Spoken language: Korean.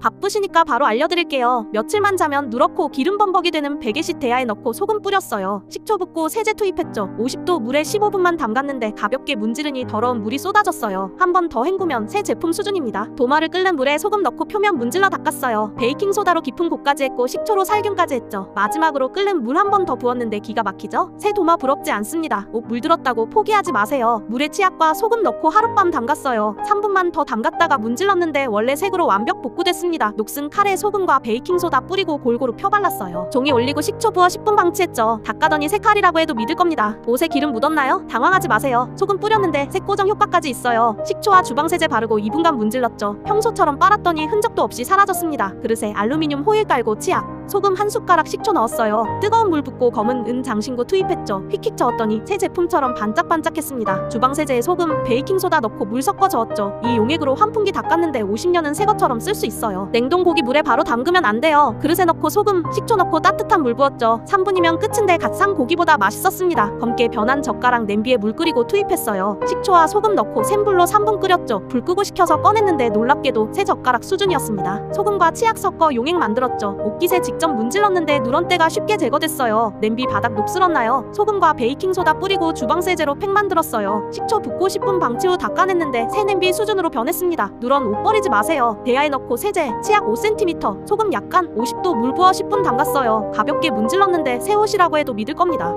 바쁘시니까 바로 알려드릴게요. 며칠만 자면 누렇고 기름 범벅이 되는 베개시 대야에 넣고 소금 뿌렸어요. 식초 붓고 세제 투입했죠. 50도 물에 15분만 담갔는데 가볍게 문지르니 더러운 물이 쏟아졌어요. 한 번 더 헹구면 새 제품 수준입니다. 도마를 끓는 물에 소금 넣고 표면 문질러 닦았어요. 베이킹 소다로 깊은 곳까지 했고 식초로 살균까지 했죠. 마지막으로 끓는 물 한 번 더 부었는데 기가 막히죠? 새 도마 부럽지 않습니다. 옷 물들었다고 포기하지 마세요. 물에 치약과 소금 넣고 하룻밤 담갔어요. 3분만 더 담갔다가 문질렀는데 원래 색으로 완벽 복구됐습니다. 녹슨 칼에 소금과 베이킹 소다 뿌리고 골고루 펴발랐어요. 종이 올리고 식초 부어 10분 방치했죠. 닦아더니 새 칼이라고 해도 믿을 겁니다. 옷에 기름 묻었나요? 당황하지 마세요. 소금 뿌렸는데 색 고정 효과까지 있어요. 식초와 주방 세제 바르고 2분간 문질렀죠. 평소처럼 빨았더니 흔적도 없이 사라졌습니다. 그릇에 알루미늄 호일 깔고 치약. 소금 한 숟가락 식초 넣었어요. 뜨거운 물 붓고 검은 은 장신구 투입했죠. 휙휙 저었더니 새 제품처럼 반짝반짝했습니다. 주방 세제에 소금, 베이킹 소다 넣고 물 섞어 저었죠. 이 용액으로 환풍기 닦았는데 50년은 새 것처럼 쓸 수 있어요. 냉동 고기 물에 바로 담그면 안 돼요. 그릇에 넣고 소금, 식초 넣고 따뜻한 물 부었죠. 3분이면 끝인데 갓 산 고기보다 맛있었습니다. 검게 변한 젓가락 냄비에 물 끓이고 투입했어요. 식초와 소금 넣고 센 불로 3분 끓였죠. 불 끄고 식혀서 꺼냈는데 놀랍게도 새 젓가락 수준이었습니다. 소금과 치약 섞어 용액 만들었죠. 옷깃에 직접 문질렀는데 누런 때가 쉽게 제거됐어요. 냄비 바닥 녹슬었나요? 소금과 베이킹 소다 뿌리고 주방 세제로 팩 만들었어요. 식초 붓고 10분 방치 후 닦아냈는데 새 냄비 수준으로 변했습니다. 누런 옷 버리지 마세요. 대야에 넣고 세제, 치약 5cm, 소금 약간 50도 물 부어 10분 담갔어요. 가볍게 문질렀는데 새 옷이라고 해도 믿을 겁니다.